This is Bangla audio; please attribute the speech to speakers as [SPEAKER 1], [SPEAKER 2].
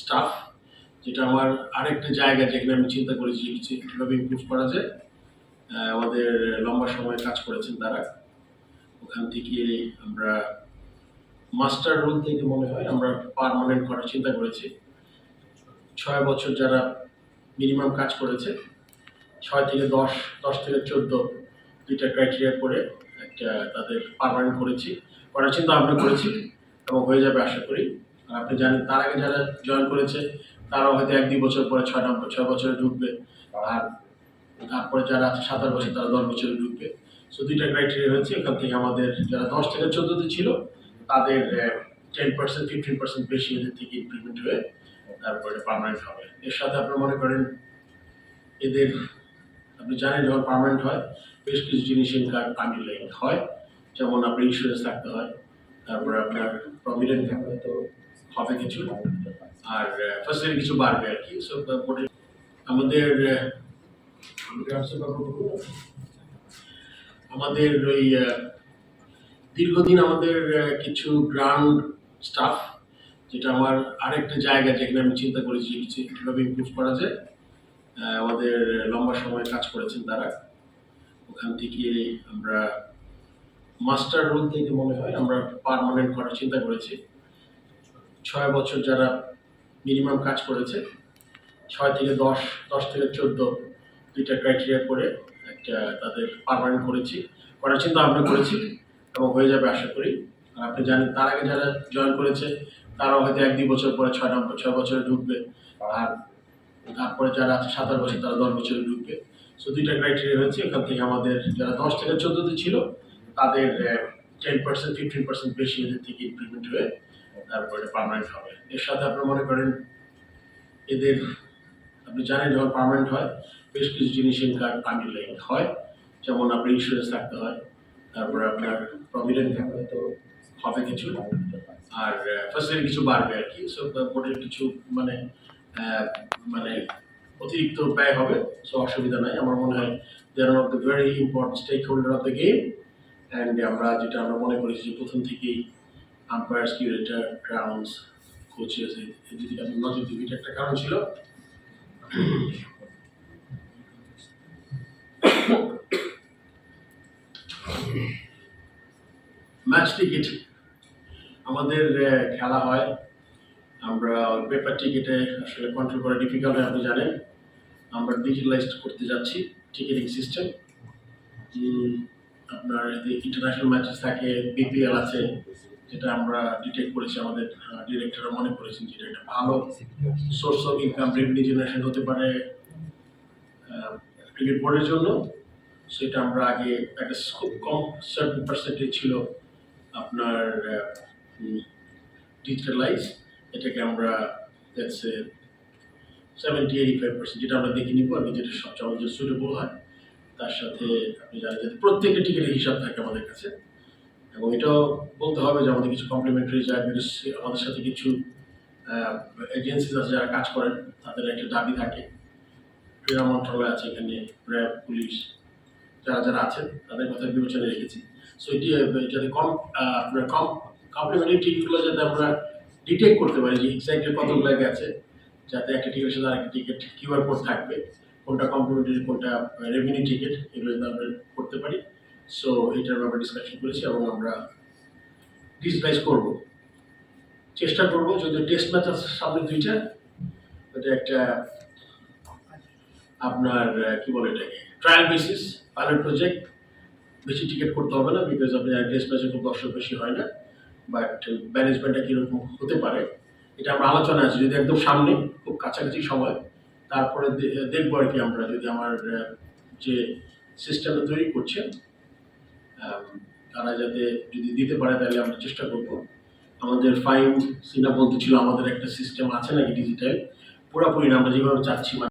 [SPEAKER 1] স্টাফ যেটা আমার আরেকটা জায়গা যেখানে আমি চিন্তা করেছি কীভাবে ইমপ্রুভ করা যায় আমাদের লম্বা সময় কাজ করেছেন তারা। ওখান থেকে আমরা মাস্টার রোল থেকে মনে হয় আমরা পারমানেন্ট করার চিন্তা করেছি। ছয় বছর যারা মিনিমাম কাজ করেছে, ছয় থেকে দশ দশ থেকে চোদ্দ দুইটা ক্রাইটেরিয়া করে একটা তাদের পারমানেন্ট করেছি। করার চিন্তা আমরা করেছি এবং হয়ে যাবে আশা করি। আপনি জানেন, তার আগে যারা জয়েন করেছে, তারাও হয়তো এক দুই বছর পরে ছয় নম্বর ছয় বছরে ঢুকবে। আর তারপরে যারা আছে, সাত আট বছর, তারা দশ বছরে ঢুকবে। সো দুইটা ক্রাইটেরিয়া হয়েছে এখান থেকে আমাদের যারা দশ থেকে চোদ্দোতে ছিল, তাদের টেন পার্সেন্ট ফিফটিন পার্সেন্ট বেশি এদের থেকে ইমপ্লিমেন্ট হয়ে তারপরে পার্মানেন্ট হবে। এর সাথে আপনারা মনে করেন, এদের, আপনি জানেন যখন পার্মানেন্ট হয়, বেশ কিছু জিনিস ইনকাম আনলে হয়। যেমন আপনার ইন্স্যুরেন্স থাকতে হয়, তারপরে আপনার প্রভিডেন্ট থাকতে তো হবে কিছু। আর ফার্স্ট ফ্যাসিলিটি কিছু বাড়বে আর কি। সো আমাদের আমাদের ওই দীর্ঘদিন আমাদের কিছু গ্রাউন্ড স্টাফ যেটা আমার আরেকটা জায়গা যেখানে আমি চিন্তা করেছি কিছু ইমপ্রুভ করা যায় আমাদের লম্বা সময় কাজ করেছেন তারা। ওখান থেকে আমরা মাস্টার রোল থেকে মনে হয় আমরা পারমানেন্ট করার চিন্তা করেছি। ছয় বছর যারা মিনিমাম কাজ করেছে, ছয় থেকে দশ দশ থেকে চোদ্দ দুইটা ক্রাইটেরিয়া করে একটা তাদের পার্মানেন্ট করেছি। করার চিন্তা ভাবনা করেছি এবং হয়ে যাবে আশা করি। আর আপনি জানেন, তার আগে যারা জয়েন করেছে, তারাও হয়তো এক দুই বছর পরে ছয় নম্বর ছয় বছরে ঢুকবে। আর তারপরে যারা আছে সাত আট বছর, তারা দশ বছরে ঢুকবে। সো দুইটা ক্রাইটেরিয়া হয়েছে। এখান থেকে আমাদের যারা দশ থেকে চোদ্দোতে ছিল, তাদের টেন পার্সেন্ট ফিফটিন পার্সেন্ট বেশি এদের থেকে ইমপ্লিমেন্ট হয়ে তারপরে পার্মানেন্ট হবে। এর সাথে আপনারা মনে করেন, এদের, আপনি জানেন যখন পার্মানেন্ট হয়, বেশ কিছু জিনিস ইনকাম আনলে হয়। যেমন আপনার ইন্স্যুরেন্স থাকতে হয়, তারপরে আপনার প্রভিডেন্ট থাকতে তো হবে কিছু। আর ফ্যাসিলিটি কিছু বাড়বে আর কি। সো বোর্ডের কিছু মানে মানে অতিরিক্ত ব্যয় হবে। সো অসুবিধা নাই। আমার মনে হয় there of the very important stakeholder of the game and আমরা যেটা আমরা মনে করেছি যে প্রথম থেকেই আম্পায়ার্স কিউরেটার গ্রাউন্ডস কোচেস আমি নজর দিবি এটা একটা কারণ ছিল। ম্যাচ টিকিট আমাদের খেলা হয়। আমরা পেপার টিকিটে আসলে কন্ট্রোল করা ডিফিকাল্ট হয়, আপনি জানেন। আমরা ডিজিটালাইজড করতে যাচ্ছি টিকিটিং সিস্টেম আপনার ইন্টারন্যাশনাল ম্যাচেস থাকে বিপিএল আছে যেটা আমরা ডিটেক্ট করেছি, আমাদের ডিরেক্টররা মনে করেছেন যেটা একটা ভালো source of income revenue generation হতে পারে ক্রিকেট বোর্ডের জন্য। সেটা আমরা আগে একটা খুব কম সার্টেন পার্সেন্টেজ ছিল আপনার ডিজিটালাইজ এটাকে আমরা দেখছে সেভেন্টি এইটি ফাইভ পার্সেন্ট যেটা আমরা দেখে নিব আমি যেটা সব সবচেয়ে আমাদের সুইটেবল হয়। তার সাথে আপনি জানেন যে প্রত্যেকটা টিকিটের হিসাব থাকে আমাদের কাছে। এবং এটাও বলতে হবে যে আমাদের কিছু কমপ্লিমেন্টারি ডায়াবেটিস আমাদের সাথে কিছু এজেন্সিস আছে যারা কাজ করেন, তাদের একটা দাবি থাকে। ক্রীড়া মন্ত্রণালয় আছে এখানে র্যাব পুলিশ, যারা যারা আছেন, তাদের কথা বিবেচনায় রেখেছি। সো এটি যাতে কম আপনার কম কমপ্লিমেন্টারি টিকিটগুলো যাতে আমরা ডিটেক্ট করতে পারি যে এক্সাক্টলি কতগুলো গেছে যাতে একটা টিকিটের সাথে আরেকটা টিকিট কিউআর কোড থাকবে, কোনটা কমপ্লিমেন্টারি কোনটা রেভিনিউ টিকিট এগুলো যাতে আমরা করতে পারি। সো এটার ব্যাপারে ডিসকাশন করেছি এবং আমরা ডিজিটালাইজ করব। চেষ্টা করব যদি টেস্ট ম্যাচ আছে সামনে দুইটা এটা একটা আপনার কি বলে এটাকে ট্রায়াল বেসিস পাইলট প্রজেক্ট বেশি টিকিট করতে হবে না বিকজ আপনি টেস্ট ম্যাচে খুব দর্শক বেশি হয় না বাট ম্যানেজমেন্টটা কীরকম হতে পারে এটা আমরা আলোচনা আছে। যদি একদম সামনে খুব কাছাকাছি সময় তারপরে দেখব আর কি আমরা যদি আমার যে সিস্টেমটা তৈরি করছে আম, তারা যাতে যদি দিতে পারে তাহলে আমরা চেষ্টা করব। আমাদের ফাইন সিনা বলতে ছিল আমাদের একটা সিস্টেম আছে নাকি ডিজিটাল পুরোপুরি না, আমরা যেভাবে চাচ্ছি